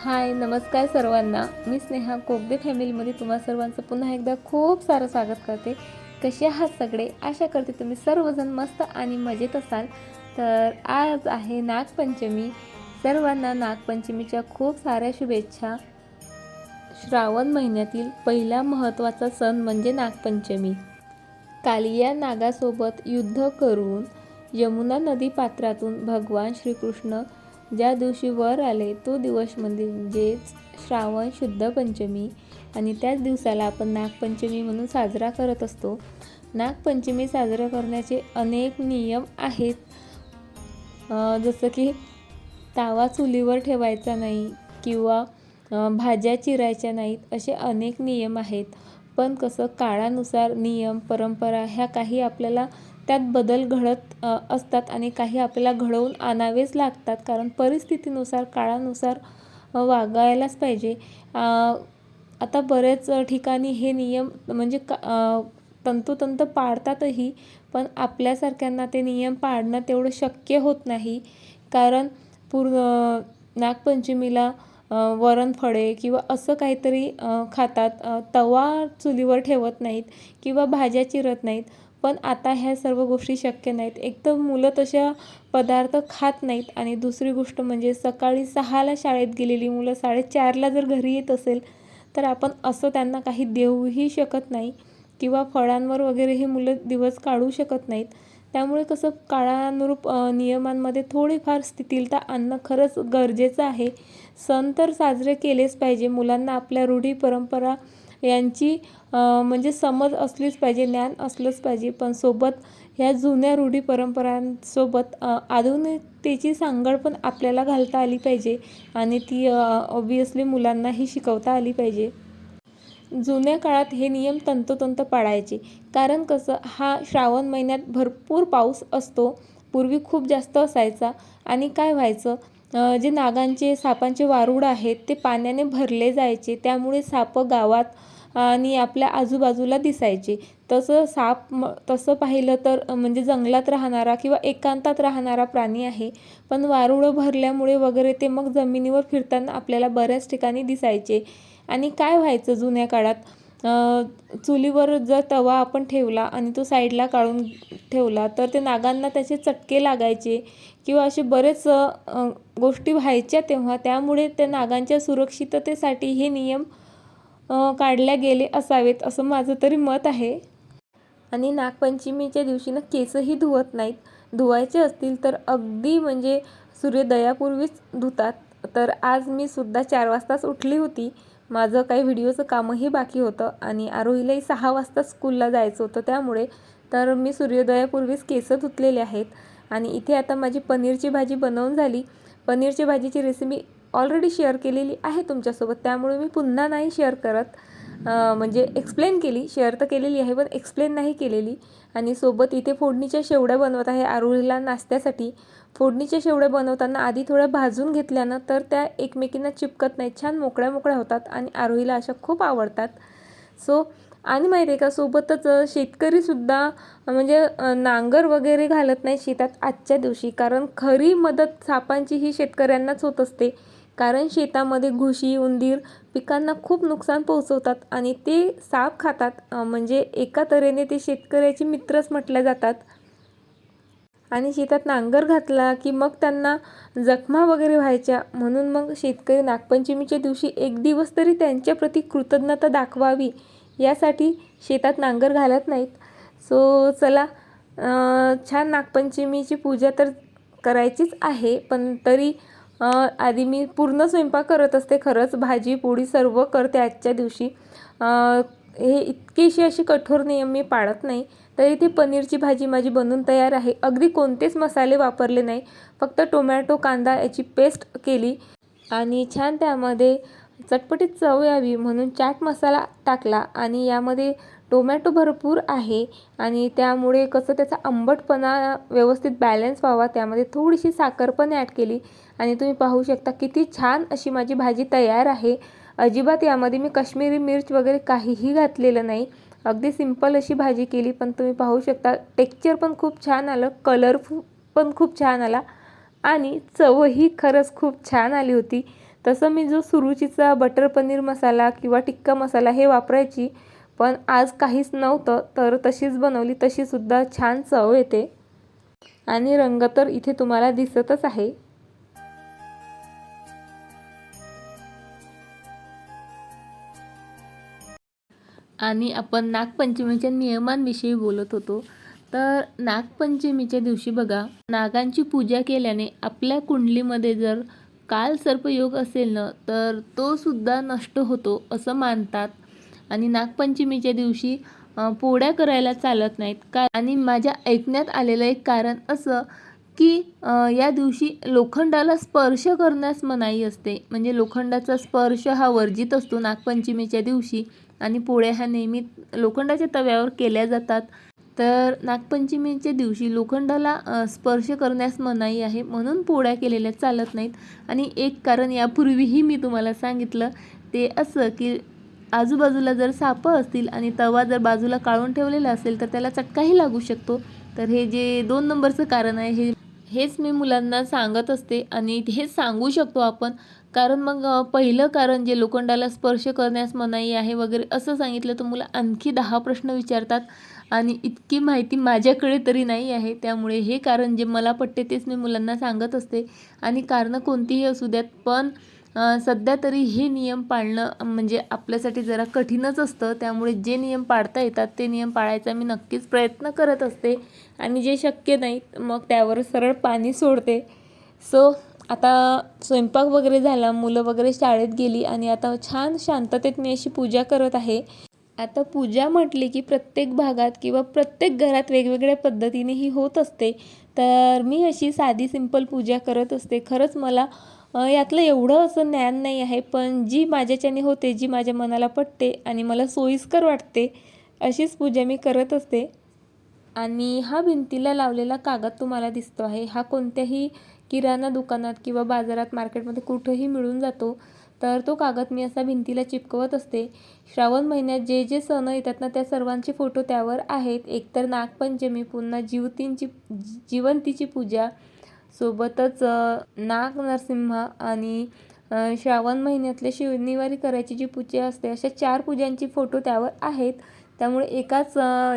हाय नमस्कार सर्वांना. मी स्नेहा कोगदे फॅमिलीमध्ये तुम्हा सर्वांचं पुन्हा एकदा खूप सारं स्वागत करते. कसे आहात सगळे? आशा करते तुम्ही सर्वजण मस्त आणि मजेत असाल. तर आज आहे नागपंचमी. सर्वांना नागपंचमीच्या खूप साऱ्या शुभेच्छा. श्रावण महिन्यातील पहिला महत्त्वाचा सण म्हणजे नागपंचमी. कालिया नागासोबत युद्ध करून यमुना नदी पात्रातून भगवान श्रीकृष्ण ज्या दिवशी वर आले तो दिवस म्हणजेच श्रावण शुद्ध पंचमी. आणि त्याच दिवसाला आपण नागपंचमी म्हणून साजरा करत असतो. नागपंचमी साजरा करण्याचे अनेक नियम आहेत. जसं की तावा चुलीवर ठेवायचा नाही किंवा भाज्या चिरायच्या नाहीत असे अनेक नियम आहेत. पण कसं काळानुसार नियम परंपरा ह्या काही आपल्याला त्यात बदल घडत असतात आणि काही आपल्याला घडवून आणावेच लागतात. कारण परिस्थितीनुसार काळानुसार वागायलाच पाहिजे. आता बरेच ठिकाणी हे नियम म्हणजे का तंतोतंत पाळतातही पण आपल्यासारख्यांना ते नियम पाळणं तेवढं शक्य होत नाही. कारण पूर्ण नागपंचमीला वरण फळे किंवा असं काहीतरी खातात. तवा चुलीवर ठेवत नाहीत किंवा भाज्या चिरत नाहीत. पण आता ह्या सर्व गोष्टी शक्य नाहीत. एक तर मुलं तशा पदार्थ खात नाहीत आणि दुसरी गोष्ट म्हणजे सकाळी सहाला शाळेत गेलेली मुलं साडेचारला जर घरी येत असेल तर आपण असं त्यांना काही देऊही शकत नाही किंवा फळांवर वगैरे हे मुलं दिवस काढू शकत नाहीत. त्यामुळे कसं काळानुरूप नियमांमध्ये थोडीफार स्थितीलता आणणं खरंच गरजेचं आहे. सण तर साजरे केलेच पाहिजे. मुलांना आपल्या रूढी परंपरा यांची म्हणजे समज असलीच पाहिजे ज्ञान असलंच पाहिजे पण सोबत ह्या जुन्या रूढी परंपरांसोबत आधुनिकतेची सांगड पण आपल्याला घालता आली पाहिजे आणि ती ऑब्वियसली मुलांनाही शिकवता आली पाहिजे. जुन्या काळात हे नियम तंतोतंत पाळायचे. कारण कसं हा श्रावण महिन्यात भरपूर पाऊस असतो पूर्वी खूप जास्त असायचा आणि काय व्हायचं जे नागांचे सापांचे वारूळ आहेत ते पाण्याने भरले जायचे त्यामुळे सापं गावात आणि आपल्या आजूबाजूला दिसायचे. तसं साप म तसं पाहिलं तर म्हणजे जंगलात राहणारा किंवा एकांतात राहणारा प्राणी आहे. पण वारुळं भरल्यामुळे वगैरे ते मग जमिनीवर फिरताना आपल्याला बऱ्याच ठिकाणी दिसायचे. आणि काय व्हायचं जुन्या काळात? चुलीवर जर तवा आपण ठेवला आणि तो साईडला काढून ठेवला तर ते नागांना त्याचे चटके लागायचे किंवा असे बरेच गोष्टी व्हायच्या तेव्हा. त्यामुळे त्या नागांच्या सुरक्षिततेसाठी हे नियम काढल्या गेले असावेत असं माझं तरी मत आहे. आणि नागपंचमीच्या दिवशी ना केसही धुवत नाहीत. धुवायचे असतील तर अगदी म्हणजे सूर्योदयापूर्वीच धुतात. तर आज मी सुद्धा चार वाजताच उठली होती. माझं काही व्हिडिओचं कामही बाकी होतं आणि आरोहीलाही सहा वाजता स्कूलला जायचं होतं त्यामुळे. तर मी सूर्योदयापूर्वीच केस धुतलेले आहेत. आणि इथे आता माझी पनीरची भाजी बनवून झाली. पनीरची भाजीची रेसिपी ऑलरेडी शेअर केलेली आहे तुमच्यासोबत. त्यामुळे मी पुन्हा नाही शेअर करत. म्हणजे एक्सप्लेन केली. शेअर तर केलेली आहे पण एक्सप्लेन नाही केलेली. आणि सोबत इथे फोडणीच्या शेवड्या बनवत आहे आरोहीला नाश्त्यासाठी. फोडणीच्या शेवड्या बनवताना आधी थोड्या भाजून घेतल्यानं तर त्या एकमेकींना चिपकत नाही छान मोकळ्या मोकळ्या होतात आणि आरोहीला अशा खूप आवडतात. सो आणि माहिती आहे का सोबतच शेतकरीसुद्धा म्हणजे नांगर वगैरे घालत नाही शेतात आजच्या दिवशी. कारण खरी मदत सापांची ही शेतकऱ्यांनाच होत असते. कारण शेतामध्ये घुशी उंदीर पिकांना खूप नुकसान पोहोचवतात आणि ते साप खातात. म्हणजे एका तऱ्हेने ते शेतकऱ्याचे मित्रच म्हटले जातात. आणि शेतात नांगर घातला की मग त्यांना जखमा वगैरे व्हायच्या. म्हणून मग शेतकरी नागपंचमीच्या दिवशी एक दिवस तरी त्यांच्याप्रती कृतज्ञता दाखवावी यासाठी शेतात नांगर घालत नाहीत. सो चला छान नागपंचमीची पूजा तर करायचीच आहे पण तरी आधी मी पूर्ण स्वयंपाक करत असते खरंच. भाजी पोळी सर्व करते आजच्या दिवशी. हे इतकीशी अशी कठोर नियम मी पाळत नाही. तर इथे पनीरची भाजी माझी बनून तयार आहे. अगदी कोणतेच मसाले वापरले नाही. फक्त टोमॅटो कांदा याची पेस्ट केली आणि छान त्यामध्ये चटपटीत चव यावी म्हणून चाट मसाला टाकला आणि यामध्ये टोमॅटो भरपूर आहे आणि त्यामुळे कसं त्याचा आंबटपणा व्यवस्थित बॅलन्स व्हावा त्यामध्ये थोडीशी साखर पण ॲड केली. आणि तुम्ही पाहू शकता किती छान अशी माझी भाजी तयार आहे. अजिबात यामध्ये मी काश्मीरी मिर्च वगैरे काहीही घातलेलं नाही. अगदी सिंपल अशी भाजी केली पण तुम्ही पाहू शकता टेक्स्चर पण खूप छान आलं कलर पण खूप छान आला. आणि चवही खरंच खूप छान आली होती. तसं मी जो सुरुचीचा बटर पनीर मसाला किंवा टिक्का मसाला हे वापरायची पण आज काहीच नव्हतं तर तशीच बनवली तशीसुद्धा छान चव येते. आणि रंग तर इथे तुम्हाला दिसतच आहे. आणि आपण नागपंचमीच्या नियमांविषयी बोलत होतो. तर नागपंचमीच्या दिवशी बघा नागांची पूजा केल्याने आपल्या कुंडलीमध्ये जर काल सर्पयोग असेल ना तर तो सुद्धा नष्ट होतो असं मानतात. आणि नागपंचमीच्या दिवशी पोळ्या करायला चालत नाहीत. का आणि माझ्या ऐकण्यात आलेलं एक कारण असं की या दिवशी लोखंडाला स्पर्श करण्यास मनाई असते. म्हणजे लोखंडाचा स्पर्श हा वर्जित असतो नागपंचमीच्या दिवशी आणि पोळ्या ह्या नेहमी लोखंडाच्या तव्यावर केल्या जातात. तर नागपंचमीच्या दिवशी लोखंडाला स्पर्श करण्यास मनाई आहे म्हणून पोळ्या केलेल्या चालत नाहीत. आणि एक कारण यापूर्वीही मी तुम्हाला सांगितलं. ते असं की आजूबाजूला जर सापं असतील आणि तवा जर बाजूला काढून ठेवलेला असेल तर त्याला चटकाही लागू शकतो. तर हे जे दोन नंबरचं कारण आहे हे हेच मी मुलांना सांगत असते आणि हेच सांगू शकतो आपण. कारण मग पहिलं कारण जे लोखंडाला स्पर्श करण्यास मनाई आहे वगैरे असं सांगितलं तर मुलं आणखी दहा प्रश्न विचारतात आणि इतकी माहिती माझ्याकडे तरी नाही आहे. त्यामुळे हे कारण जे मला पटते तेच मी मुलांना सांगत असते. आणि कारणं कोणतीही असू द्यात पण सध्या तरी हे नियम पाळणं म्हणजे आपल्यासाठी जरा कठीणच असतं. त्यामुळे जे नियम पाळता येतात ते नियम पाळायचा मी नक्कीच प्रयत्न करत असते. आणि जे शक्य नाही मग त्यावर सरळ पाणी सोडते. सो आता स्वयंपाक वगैरे झाला मुलं वगैरे शाळेत गेली आणि आता छान शांततेत मी अशी पूजा करत आहे. आता पूजा म्हटली की प्रत्येक भागात किंवा प्रत्येक घरात वेगवेगळ्या पद्धतीने ही होत असते. तर मी अशी साधी सिंपल पूजा करत असते. खरंच मला यातलं एवढं असं ज्ञान नाही आहे पण जी माझ्याच्याने होते जी माझ्या मनाला पटते आणि मला सोयीस्कर वाटते अशीच पूजा मी करत असते. आणि हा भिंतीला लावलेला कागद तुम्हाला दिसतो आहे. हा कोणत्याही किराणा दुकानात किंवा बाजारात मार्केटमध्ये कुठंही मिळून जातो. तर तो कागद मी असा भिंतीला चिपकवत असते. श्रावण महिन्यात जे जे सण येतात ना त्या सर्वांचे फोटो त्यावर आहेत. एकतर नागपंचमी पुन्हा जीवतींची जिवंतीची पूजा सोबतच नाग नरसिंह आणि श्रावण महिन्यातले शनिवारी करायची जी पूजा असते अशा चार पूजांची फोटो त्यावर आहेत. त्यामुळे एकाच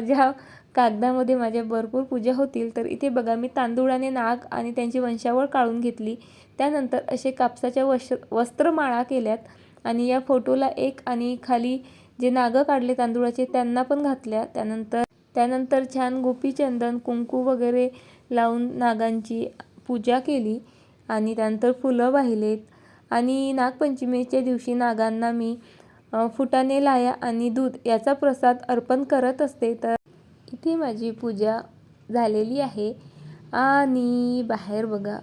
ज्या कागदामध्ये माझ्या भरपूर पूजा होतील तर इथे बघा मी तांदूळाने नाग आणि त्यांची वंशावळ काढून घेतली. त्यानंतर असे कापसाच्या वश वस्त्रमाळा केल्यात आणि या फोटोला एक आणि खाली जे नागं काढले तांदूळाचे त्यांना पण घातल्या. त्यानंतर त्यानंतर छान गोपीचंदन कुंकू वगैरे लावून नागांची पूजा केली आणि त्यानंतर फुलं वाहिलेत. आणि नागपंचमीच्या दिवशी नागांना मी फुटाने फुटाणे लाया आणि दूध याचा प्रसाद अर्पण करत असते तर इथे माझी पूजा झालेली आहे. आणि बाहेर बघा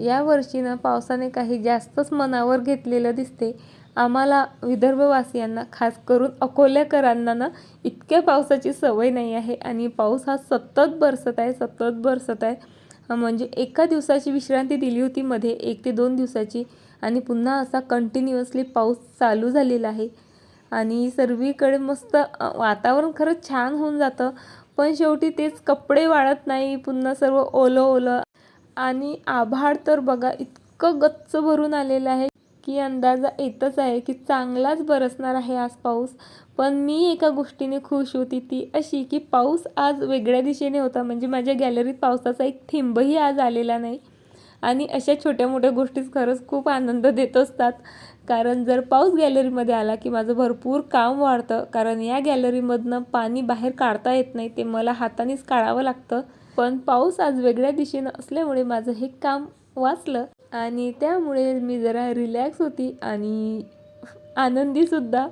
या वर्षी ना पावसाने काही जास्तच मनावर घेतलेलं दिसते. आम्हाला विदर्भवासियांना खास करून अकोल्याकरांना ना इतक्या पावसाची सवय नाही आहे. आणि पाऊस हा सतत बरसत आहे सतत बरसत आहे. म्हणजे एका दिवसाची विश्रांती दिली होती मध्ये एक ते दोन दिवसाची. आणि पुन्हा असा कंटिन्युअसली पाऊस चालू झालेला आहे. आणि सर्वीकडे मस्त वातावरण खरंच छान होऊन जातं. पण शेवटी तेच कपडे वाळत नाही पुन्हा सर्व ओलं ओलं. आणि आभाळ तर बघा इतकं गच्च भरून आलेलं आहे की अंदाजा येतच आहे की चांगलाच बरसणार आहे आज पाऊस. पण मी एका गोष्टीने खुश होती ती अशी की पाऊस आज वेगळ्या दिशेने होता. म्हणजे माझ्या गॅलरीत पावसाचा एक थेंबही आज आलेला नाही. आणि अशा छोट्या मोठ्या गोष्टीच खरंच खूप आनंद देत असतात. कारण जर पाऊस गॅलरीमध्ये आला की माझं भरपूर काम वाढतं कारण या गॅलरीमधनं पाणी बाहेर काढता येत नाही ते मला हातानेच काढावं लागतं. पण पाऊस आज वेगळ्या दिशेनं असल्यामुळे माझं हे काम वाचलं आणि त्यामुळे मी जरा रिलॅक्स होती आणि आनंदीसुद्धा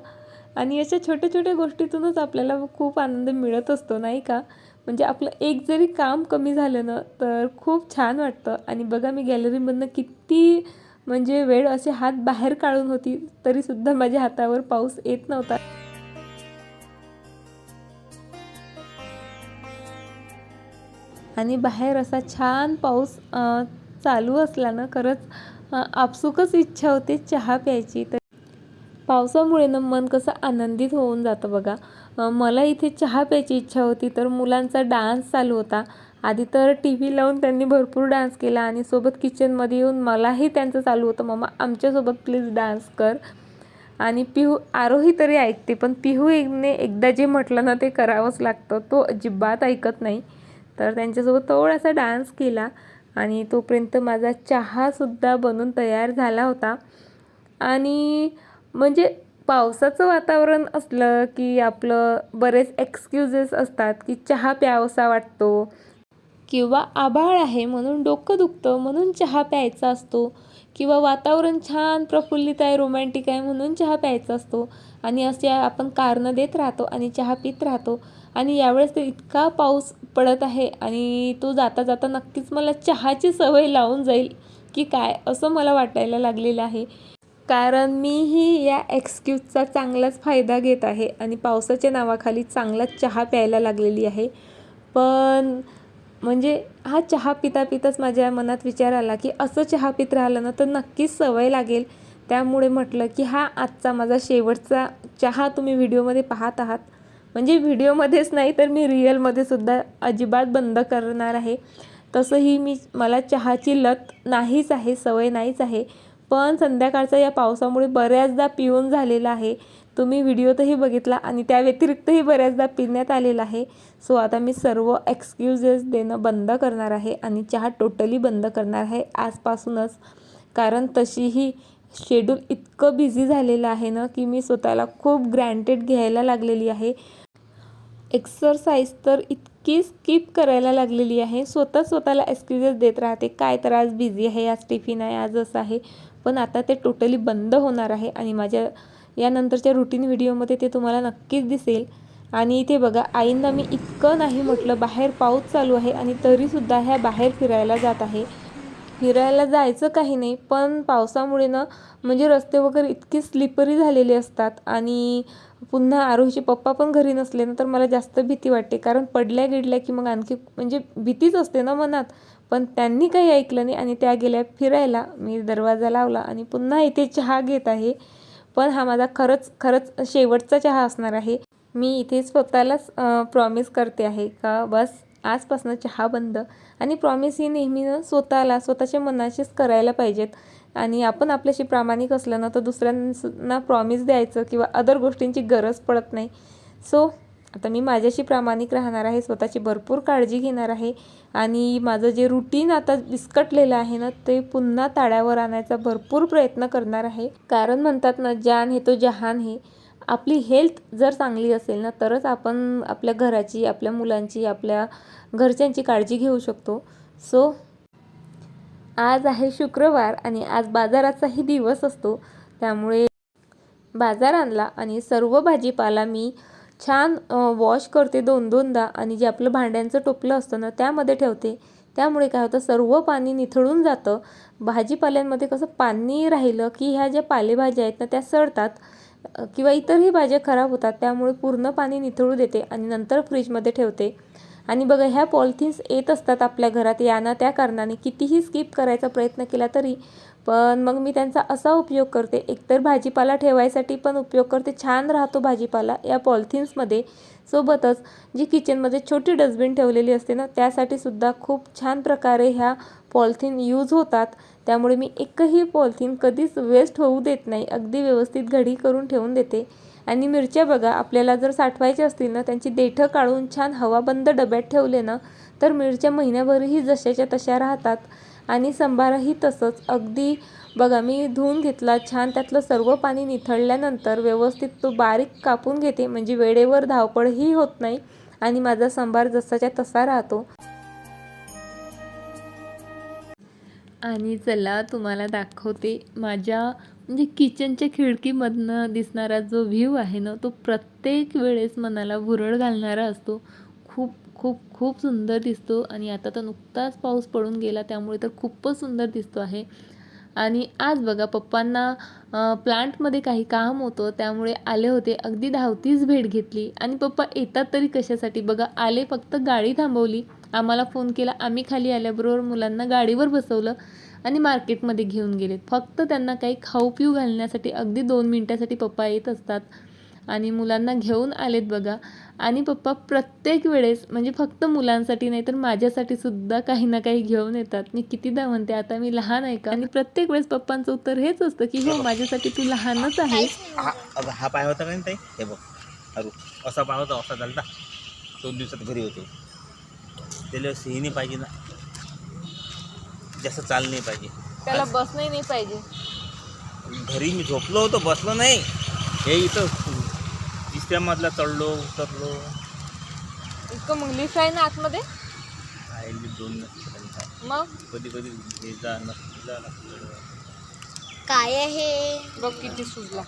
आणि अशा छोट्या छोट्या गोष्टीतूनच आपल्याला खूप आनंद मिळत असतो नाही का? म्हणजे आपलं एक जरी काम कमी झालं ना तर खूप छान वाटतं. आणि बघा मी गॅलरीमधनं किती म्हणजे वेळ असे हात बाहेर काढून होती तरीसुद्धा माझ्या हातावर पाऊस येत नव्हता. आणि बाहेर असा छान पाऊस चालू असला ना खरंच आपसुकच इच्छा होते चहा प्यायची. तर पावसामुळे ना मन कसं आनंदित होऊन जातं बघा. मला इथे चहा प्यायची इच्छा होती तर मुलांचा डान्स चालू होता. आधी तर टी व्ही लावून त्यांनी भरपूर डान्स केला आणि सोबत किचनमध्ये येऊन मलाही त्यांचं चालू होतं. मम्मा आमच्यासोबत प्लीज डान्स कर. आणि पिहू आरोही तरी ऐकते पण पिहू एकने एकदा जे म्हटलं ना ते करावंच लागतं. तो अजिबात ऐकत नाही. तर त्यांच्यासोबत थोडासा डान्स केला आणि तोपर्यंत माझा चहासुद्धा बनून तयार झाला होता. आणि म्हणजे पावसाचं वातावरण असलं की आपलं बरेच एक्सक्युजेस असतात की चहा प्यावसा वाटतो. किंवा आभाळ आहे म्हणून डोकं दुखतं म्हणून चहा प्यायचा असतो. किंवा वातावरण छान प्रफुल्लित आहे रोमॅन्टिक आहे म्हणून चहा प्यायचा असतो. आणि असे आपण कारणं देत राहतो आणि चहा पित राहतो. आणि यावेळेस तर इतका पाऊस पडत आहे आणि तो जाता जाता नक्कीच मला चहाची सवय लावून जाईल की काय असं मला वाटायला लागलेलं आहे. कारण मीही या एक्सक्यूजचा चांगलाच फायदा घेत आहे आणि पावसाच्या नावाखाली चांगलाच चहा प्यायला लागलेली आहे. पण म्हणजे हा चहा पिता पिताच माझ्या मनात विचार आला की असं चहा पित राहिलं ना तर नक्कीच सवय लागेल. त्यामुळे म्हटलं की हा आजचा माझा शेवटचा चहा तुम्ही व्हिडिओमध्ये पाहत आहात. म्हणजे व्हिडिओमध्येच नाही तर मी रिअलमध्ये सुद्धा अजिबात बंद करणार आहे. तसंही मी मला चहाची लत नाहीच आहे सवय नाहीच आहे. पण संध्याकाळचा या पावसामुळे बऱ्याचदा पिऊन झालेला आहे. तुम्ही व्हिडिओतही बघितला आणि त्या व्यतिरिक्तही बऱ्याचदा पिण्यात आलेला आहे. सो आता मी सर्व एक्सक्युजेस देणं बंद करणार आहे आणि चहा टोटली बंद करणार आहे आजपासूनच. कारण तशीही शेड्यूल इतकं बिझी झालेलं आहे ना की मी स्वतःला खूप ग्रँटेड घ्यायला लागलेली आहे. एक्सरसाइज तर इतकी स्किप करायला लागलेली आहे. स्वतः स्वतःला एक्सक्युजेस देत राहते. काय तर आज बिझी आहे आज टिफिन आहे आज असं आहे. पण आता ते टोटली बंद होणार आहे आणि माझ्या यानंतरच्या रुटीन व्हिडिओमध्ये ते तुम्हाला नक्कीच दिसेल. आणि इथे बघा आईंना मी इतकं नाही म्हटलं बाहेर पाऊस चालू आहे आणि तरीसुद्धा ह्या बाहेर फिरायला जात आहे. फिरायला जायचं काही नाही पण पावसामुळे ना म्हणजे रस्ते वगैरे इतके स्लिपरी झालेले असतात आणि पुन्हा आरोहीचे पप्पा पण घरी नसले ना तर मला जास्त भीती वाटते. कारण पडल्या गिडल्या की मग आणखी म्हणजे भीतीच असते ना मनात. पण त्यांनी काही ऐकलं नाही आणि त्या गेल्या फिरायला. मी दरवाजा लावला आणि पुन्हा इथे चहा घेत आहे. पण हा माझा खरंच खरंच शेवटचा चहा असणार आहे. मी इथे स्वतःलाच प्रॉमिस करते आहे का बस आजपासून चहा बंद. आणि प्रॉमिस ही नेहमी स्वतःला स्वतःच्या मनाशीच करायला पाहिजेत. आणि आपण आपल्याशी प्रामाणिक असलं ना तर दुसऱ्यांना प्रॉमिस द्यायचं किंवा अदर गोष्टींची गरज पडत नाही. सो आता मी माझ्याशी प्रामाणिक राहणार आहे स्वतःची भरपूर काळजी घेणार आहे आणि माझं जे रुटीन आता विस्कटलेलं आहे ना ते पुन्हा ताळ्यावर आणायचा भरपूर प्रयत्न करणार आहे. कारण म्हणतात ना जान हे तो जहान हे आपली हेल्थ जर चांगली असेल ना तरच आपण आपल्या घराची आपल्या मुलांची आपल्या घरच्यांची काळजी घेऊ शकतो. सो आज आहे शुक्रवार आणि आज बाजाराचाही दिवस असतो. त्यामुळे बाजार आणला आणि सर्व भाजीपाला मी छान वॉश करते दोन दोनदा आणि जे आपलं भांड्यांचं टोपलं असतं ना त्यामध्ये ठेवते. त्यामुळे काय होतं सर्व पाणी निथळून जातं. भाजीपाल्यांमध्ये कसं पाणी राहिलं की ह्या ज्या पालेभाज्या आहेत ना त्या सडतात किंवा इतरही भाज्या खराब होतात त्यामुळे पूर्ण पाणी निथळू देते आणि नंतर फ्रीजमध्ये ठेवते. आणि बघा ह्या पॉलिथिन्स येत असतात आपल्या घरात याना त्या कारणाने कितीही स्किप करायचा प्रयत्न केला तरी पण मग मी त्यांचा असा उपयोग करते एकतर भाजीपाला ठेवायसाठी पण उपयोग करते छान राहतो भाजीपाला या पॉलिथिन्समध्ये. सोबतच जी किचनमध्ये छोटी डस्टबिन ठेवलेली असते ना त्यासाठी सुद्धा खूप छान प्रकारे ह्या पॉलिथिन यूज होतात. त्यामुळे मी एकही पॉलिथिन कधीच वेस्ट होऊ देत नाही अगदी व्यवस्थित घडी करून ठेवून देते. आणि मिरच्या बघा आपल्याला जर साठवायच्या असतील ना त्यांची देठं काढून छान हवाबंद डब्यात ठेवले ना तर मिरच्या महिन्याभरही जशाच्या तशा राहतात. आणि संभारही तसंच. अगदी बघा मी धुवून घेतला छान त्यातलं सर्व पाणी निथळल्यानंतर व्यवस्थित तो बारीक कापून घेते म्हणजे वेळेवर धावपळही होत नाही आणि माझा संभार जसाच्या तसा राहतो. आणि चला तुम्हाला दाखवते माझ्या म्हणजे किचनच्या खिडकीमधनं दिसणारा जो व्ह्यू आहे ना तो प्रत्येक वेळेस मनाला भुरळ घालणारा असतो. खूप खूप खूप सुंदर दिसतो आणि आता तर नुकताच पाऊस पडून गेला त्यामुळे तर खूपच सुंदर दिसतो आहे. आणि आज बघा पप्पांना प्लांटमध्ये काही काम होतं त्यामुळे आले होते अगदी धावतीच भेट घेतली. आणि पप्पा येतात तरी कशासाठी? बघा आले फक्त गाडी थांबवली. आम्हाला फोन केला आम्ही खाली आल्याबरोबर मुलांना गाडीवर बसवलं आणि मार्केटमध्ये घेऊन गेलेत. फक्त त्यांना काही खाऊ पिऊ घालण्यासाठी अगदी दोन मिनटासाठी पप्पा येत असतात. आणि मुलांना घेऊन आलेत बघा. आणि पप्पा प्रत्येक वेळेस म्हणजे फक्त मुलांसाठी नाही तर माझ्यासाठी सुद्धा काही ना काही घेऊन येतात. मी कितीदा म्हणते आता मी लहान आहे का? आणि प्रत्येक वेळेस पप्पांचं उत्तर हेच असतं की हो माझ्यासाठी तू लहानच आहेस. हा अगं हा पाय होता का नाही ताई? हे बघ अरू असा पाय होता असा झालता. दोन दिवसात घरी होतो. त्याला सिही नाही पाहिजे ना. जास्त चाल नाही पाहिजे. त्याला बसणंही नाही पाहिजे. घरी मी झोपलो होतो बसलो नाही. हे इथं तिसऱ्या मधला चढलो उतरलो. इतकं मग लिफ्ट आहे ना आतमध्ये? आहे दोन नसतं मग? कधी कधी हे जा नसतं जा लागतं. काय आहे? बघ किती सुजला.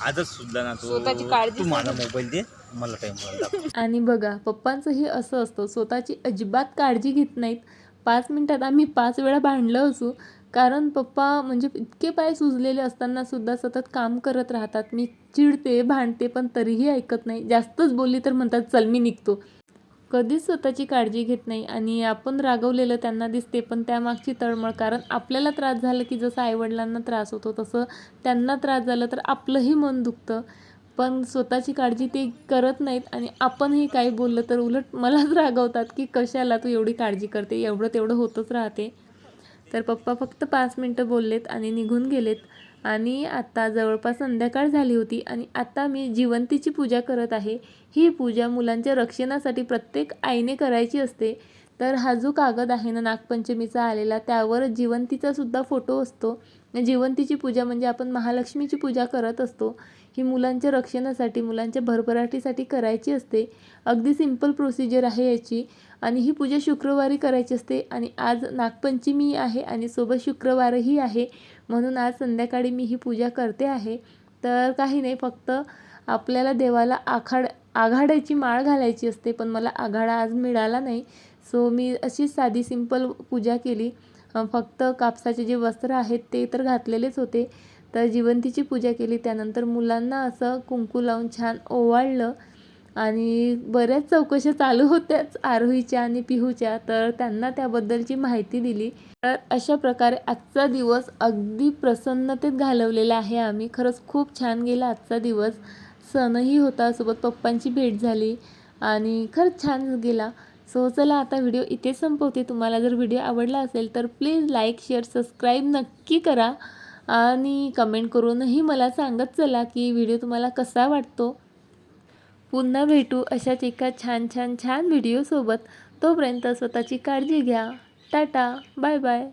आजच सुद्धा ना तो. स्वतःची काळजी तू माझा मोबाईल दे मला टाइम आणि बघा पप्पांचंही असं असतं स्वतःची अजिबात काळजी घेत नाहीत. पाच मिनिटात आम्ही पाच वेळा भांडलं असू कारण पप्पा म्हणजे इतके पाय सुजलेले असताना सुद्धा सतत काम करत राहतात. मी चिडते भांडते पण तरीही ऐकत नाही. जास्तच बोलली तर म्हणतात चल मी निघतो. कधीच स्वतःची काळजी घेत नाही आणि आपण रागवलेलं त्यांना दिसते पण त्यामागची तळमळ कारण आपल्याला त्रास झाला की जसं आईवडिलांना त्रास होतो तसं त्यांना त्रास झाला तर आपलंही मन दुखतं. पण स्वतःची काळजी ते करत नाहीत आणि आपणही काही बोललं तर उलट मलाच रागवतात की कशाला तू एवढी काळजी करते? एवढं तेवढं होतच राहते. तर पप्पा फक्त पाच मिनटं बोललेत आणि निघून गेलेत. आणि आता जवळपास संध्याकाळ झाली होती आणि आता मी जिवंतीची पूजा करत आहे. ही पूजा मुलांच्या रक्षणासाठी प्रत्येक आईने करायची असते. तर हा जो कागद आहे ना नागपंचमीचा आलेला त्यावर जिवंतीचा सुद्धा फोटो असतो. जिवंतीची पूजा म्हणजे आपण महालक्ष्मीची पूजा करत असतो ही मुलांच्या रक्षणासाठी मुलांच्या भरभराटीसाठी करायची असते. अगदी सिंपल प्रोसिजर आहे याची. आणि ही पूजा शुक्रवारी करायची असते. आणि आज नागपंचमी आहे आणि सोबत शुक्रवारही आहे. म्हणून आज संध्याकाळी मी ही पूजा करते आहे. तर काही नाही फक्त आपल्याला देवाला आखाड आघाड्याची माळ घालायची असते. पण मला आघाडा आज मिळाला नाही. सो मी अशी साधी सिंपल पूजा केली. फक्त कापसाचे जे वस्त्र आहेत ते तर घातलेलेच होते. तर जिवंतीची पूजा केली. त्यानंतर मुलांना असं कुंकू लावून छान ओवाळलं. आणि बऱ्याच चौकशा चालू होत्याच आरोहीच्या आणि पिहूच्या. तर त्यांना त्याबद्दलची माहिती दिली. तर अशा प्रकारे आजचा दिवस अगदी प्रसन्नतेत घालवलेला आहे आम्ही. खरंच खूप छान गेला आजचा दिवस. सणही होता. सोबत पप्पांची भेट झाली. आणि खरंच छान गेला. सो चला आता व्हिडिओ इथे संपवते. तुम्हाला जर व्हिडिओ आवडला असेल तर प्लीज लाईक शेअर सबस्क्राईब नक्की करा. आणि कमेंट करूनही मला सांगत चला की व्हिडिओ तुम्हाला कसा वाटतो. पुन्हा भेटू अशाच एका छान छान छान व्हिडिओसोबत तोपर्यंत स्वतःची काळजी घ्या. टाटा. Bye bye.